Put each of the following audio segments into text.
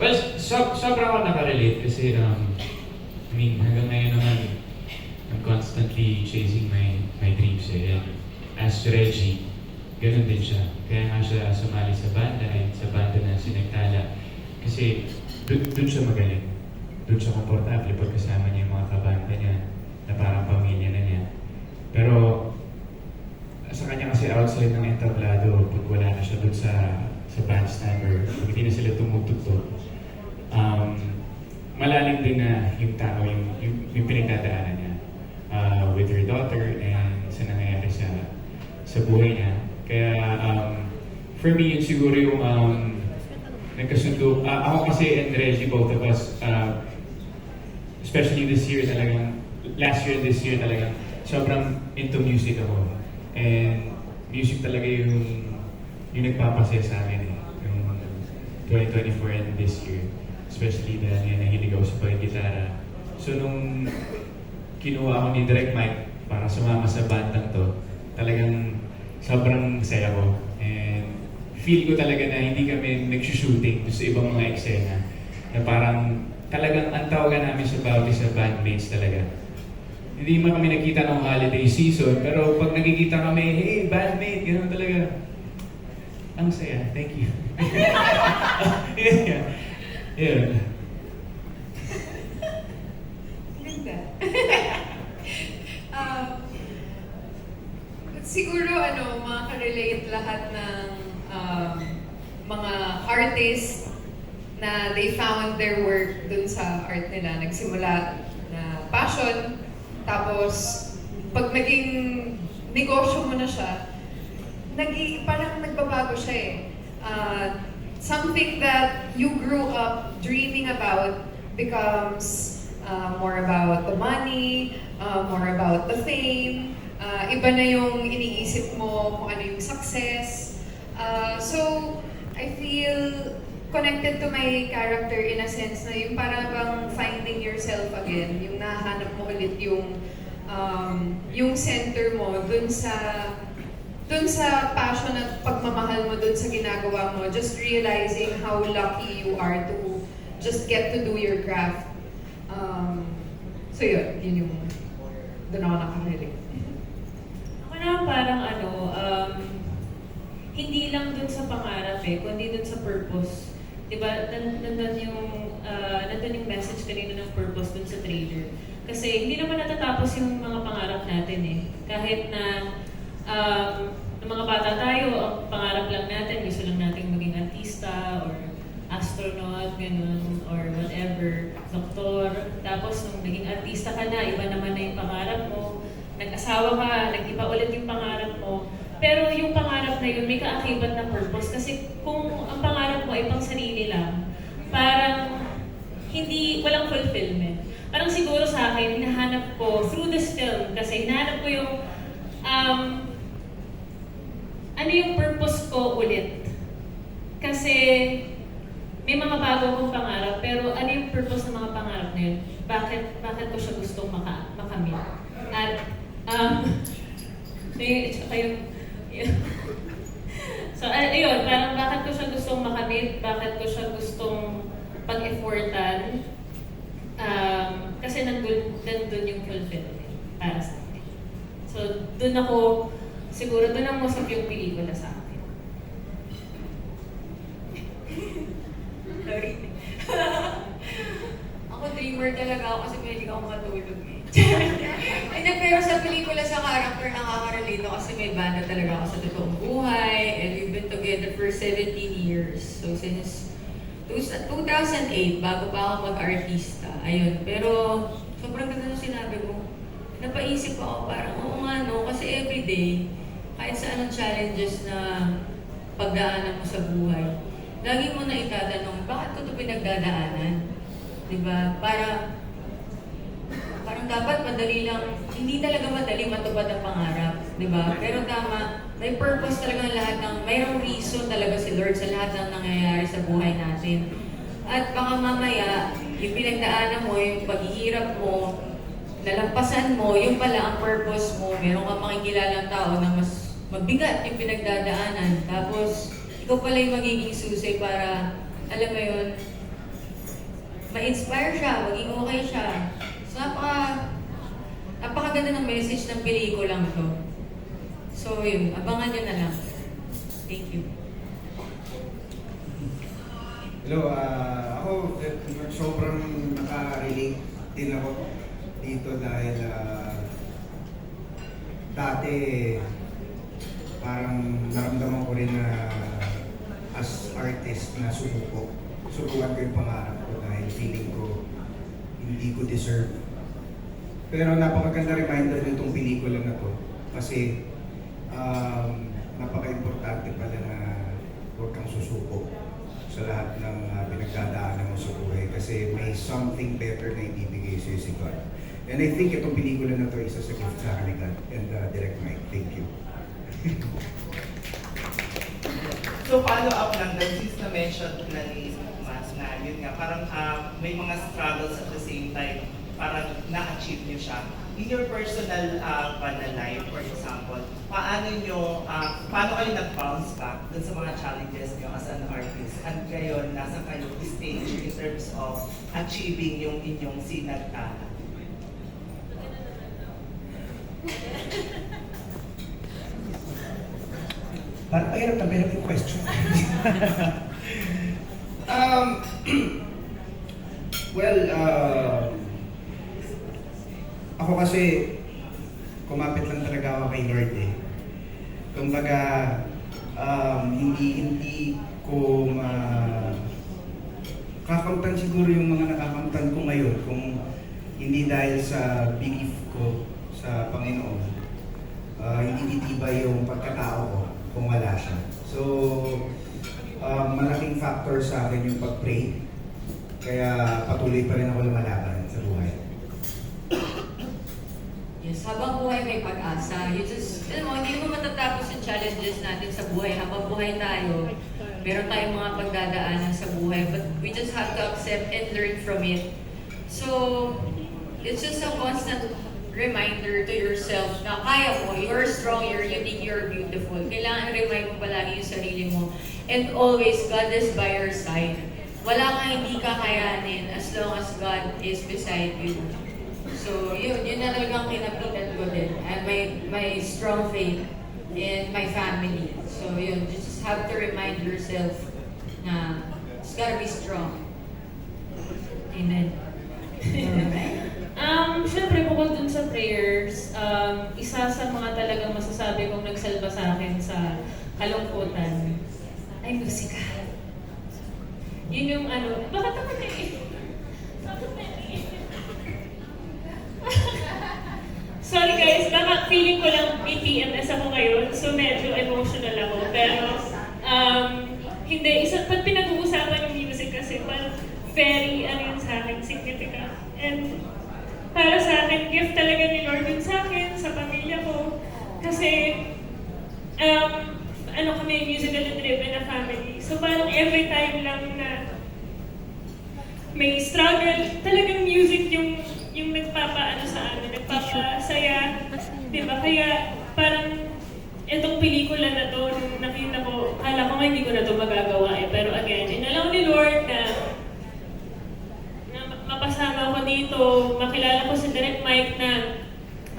Well, so, sobra ako nakarelate kasi, um, I mean, hanggang ngayon naman, I'm constantly chasing my my dreams eh. And as Reggie, ganun din siya. Kaya nga siya sumali sa banda, eh, sa banda na sinagtala. Kasi dun siya magaling. Dun siya komportable pag kasama niya yung mga kabanda niya na parang pamilya na niya. Pero sa kanya kasi outside ng entablado, pag wala na siya dun sa sa bandstand or pag hindi na sila tumutugtog, um, din na yung tao, yung, yung, yung pinagdadaanan niya uh, with her daughter and sa nangyayari sa sa buhay niya. Kaya um, for me, yun siguro yung um, nagkasundo. Ah, ako kasi and Reggie, both of us, uh, especially this year talagang, last year and this year talagang, sobrang into music ako. And music talaga yung yung nagpapasaya sa akin eh. Yung 2024 and this year. Especially dahil yan nahilig ako sa pag-gitara. So nung kinuha ako ni Direct Mike para sumama sa bandang to, talagang sobrang saya ko. And feel ko talaga na hindi kami nagsushooting sa ibang mga eksena. Na parang talagang ang tawagan namin sa bawat isa bandmates talaga. Hindi man kami nakita ng holiday season, pero pag nakikita kami, hey, bandmate, ganoon talaga. Ang saya. Thank you. yeah. Yeah. Ganda. um, siguro ano, makaka-relate lahat ng um, mga artists na they found their work dun sa art nila. Nagsimula na passion, tapos pag naging negosyo mo na siya, nagi, parang nagbabago siya eh. Uh, something that you grew up dreaming about becomes uh, more about the money, uh, more about the fame. Uh, iba na yung iniisip mo kung ano yung success. Uh, so, I feel connected to my character in a sense na yung parang bang finding yourself again, yung nahanap mo ulit yung um, yung center mo dun sa dun sa passion at pagmamahal mo dun sa ginagawa mo, just realizing how lucky you are to just get to do your craft. Um, so yun, yun yung dun ako nakarelate. Ako na parang ano, um, hindi lang dun sa pangarap eh, kundi dun sa purpose. Diba, nan- nandun yung, uh, nandun yung message kanina ng purpose dun sa trailer. Kasi hindi naman natatapos yung mga pangarap natin eh. Kahit na um, ng mga bata tayo, ang pangarap lang natin, gusto lang natin maging artista or astronaut, ganun, or whatever, doktor. Tapos nung naging artista ka na, iba naman na yung pangarap mo. Nag-asawa ka, nag-iba ulit yung pangarap mo. Pero yung pangarap na yun, may kaakibat na purpose. Kasi kung ang pangarap mo ay pang sarili lang, parang hindi, walang fulfillment. Parang siguro sa akin, hinahanap ko through this film, kasi hinahanap ko yung um, ano yung purpose ko ulit. Kasi may mga bago akong pangarap, pero ano yung purpose ng mga pangarap na yun? Bakit, bakit ko siya gustong maka, makamit? At, um, tsaka yung, so, ay- ayun, parang bakit ko siya gustong makamit, bakit ko siya gustong pag-effortan, um, kasi nandun, nandun yung fulfillment para sa akin. So, dun ako, siguro dun ang musap yung pelikula sa akin. Sorry. ako dreamer talaga ako kasi pwede ako matulog eh. Ay, pero sa pelikula sa character, nakaka-relate ako kasi may banda talaga ako sa totoong buhay and we've been together for 17 years. So since two- 2008, bago pa ako mag-artista, ayun. Pero sobrang ganda ng sinabi mo. Napaisip ako parang, oo nga no, kasi everyday, kahit sa anong challenges na pagdaanan mo sa buhay, lagi mo na itatanong, bakit ko ito pinagdadaanan? Diba? Para parang dapat madali lang, hindi talaga madali matupad ang pangarap, di ba? Pero tama, may purpose talaga ang lahat ng, mayroong reason talaga si Lord sa lahat ng nangyayari sa buhay natin. At baka mamaya, yung pinagdaanan mo, yung paghihirap mo, nalampasan mo, yung pala ang purpose mo, meron kang makikilalang tao na mas mabigat yung pinagdadaanan. Tapos, ikaw pala yung magiging susi para, alam mo yun, ma-inspire siya, maging okay siya. So, napaka, napakaganda ng message ng pelikulang to. So, yun, abangan nyo na lang. Thank you. Hello, ah, ako eh, sobrang nakarelate din ako dito dahil ah, dati parang naramdaman ko rin na as artist na sumuko. Subukan ko yung pangarap ko dahil feeling ko hindi ko deserve. Pero napakaganda reminder nitong pelikula na to kasi um, napaka-importante pala na huwag kang susuko sa lahat ng uh, pinagdadaanan mo sa buhay kasi may something better na ibibigay sa'yo si God. And I think itong pelikula na to isa sa gift sa akin ni God and uh, Direct Mike. Thank you. So follow up lang dahil since na-mention na ni Mas na yun nga, parang ah, may mga struggles at the same time, parang na-achieve niyo siya. In your personal uh, life, for example, paano nyo, ah, paano kayo nag-bounce back dun sa mga challenges niyo as an artist? At ngayon, nasa kayo stage in terms of achieving yung inyong sinagtala? Parang mahirap na mahirap yung question. um, well, uh, ako kasi kumapit lang talaga ako kay Lord eh. Kumbaga, um, hindi hindi ko ma kakamtan siguro yung mga nakakamtan ko ngayon kung hindi dahil sa belief ko sa Panginoon. Ah, hindi titibay yung pagkatao ko kung wala siya. So, um, malaking factor sa akin yung pag-pray. Kaya patuloy pa rin ako lumalaban sa buhay. Yes, habang buhay may pag-asa. You just, alam mo, hindi mo matatapos yung challenges natin sa buhay. Habang buhay tayo, meron tayong mga pagdadaanan sa buhay. But we just have to accept and learn from it. So, it's just a constant reminder to yourself na kaya mo, you're strong, you're unique, you're beautiful. Kailangan remind mo palagi yung sarili mo. And always, God is by your side. Wala kang hindi kakayanin as long as God is beside you. So, yun, yun na talagang kinapitan ko din. And my, my strong faith in my family. So, yun, just have to remind yourself na just gotta be strong. Amen. Um, syempre, bukod dun sa prayers, um, isa sa mga talagang masasabi kong nagsalba sa akin sa kalungkutan ay musika. Yun yung ano, bakit ako naiiyak? Bakit naiiyak? Sorry guys, baka feeling ko lang may PMS ako ngayon, so medyo emotional ako. Pero, um, hindi, isa, pag pinag-uusapan yung music kasi, parang very, ano yun sa akin, significant. And para sa akin, gift talaga ni Lord yun sa akin, sa pamilya ko. Kasi, um, ano kami, musically driven na family. So parang every time lang na may struggle, talagang music yung yung nagpapaano sa amin, nagpapasaya. Di ba? Kaya parang itong pelikula na to, nakita ko, kala ko nga hindi ko na to magagawa eh. Pero again, inalaw ni Lord na na mapasama ko dito, makilala ko si Direct Mike na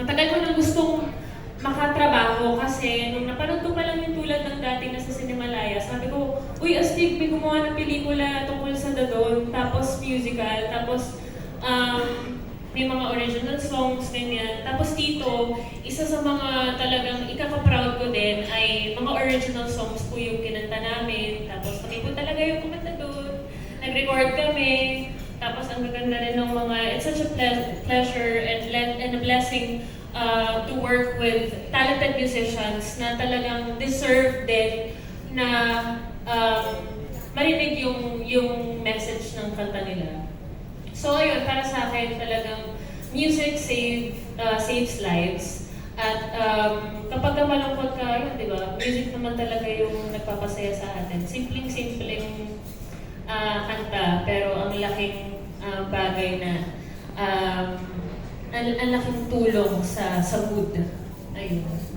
matagal ko nang gustong makatrabaho kasi nung napanood ko pa lang yung tulad ng dati na sa Cinemalaya, sabi ko, uy, astig, may gumawa ng pelikula tungkol sa Dadon, tapos musical, tapos um, may mga original songs, ganyan. Tapos dito, isa sa mga talagang ikaka-proud ko din ay mga original songs po yung kinanta namin. Tapos kami po talaga yung kumanta doon. Nag-record kami. Tapos ang gaganda rin ng mga, it's such a ple- pleasure and, and a blessing uh, to work with talented musicians na talagang deserve din na um, marinig yung, yung message ng kanta nila. So ayun, para sa akin talagang music save, uh, saves lives. At um, kapag ka malungkot ka, yun, di ba? Music naman talaga yung nagpapasaya sa atin. Simpleng-simpleng ah, kanta, pero ang laking ah, bagay na um, ang, ang laking tulong sa, sa mood. Ayun.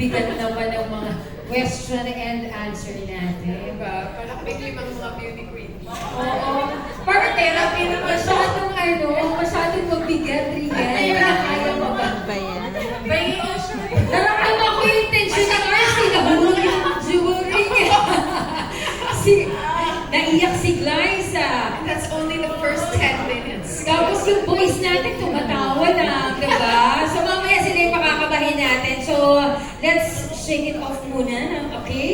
Bigat naman ng mga question and answer natin. Diba? Parang may limang mga beauty queen. Oo. Parang therapy na masyadong ano, masyadong mabigat, Rian. Na kaya mo ba? Naramdaman ko yung tension ng Mercy. Nahulog yung jewelry niya. si, naiyak si Glyza. And that's only the first 10 minutes. Tapos yung boys natin tumatawa na, di ba? So mamaya pakakabahin natin. So let's shake it off muna, okay?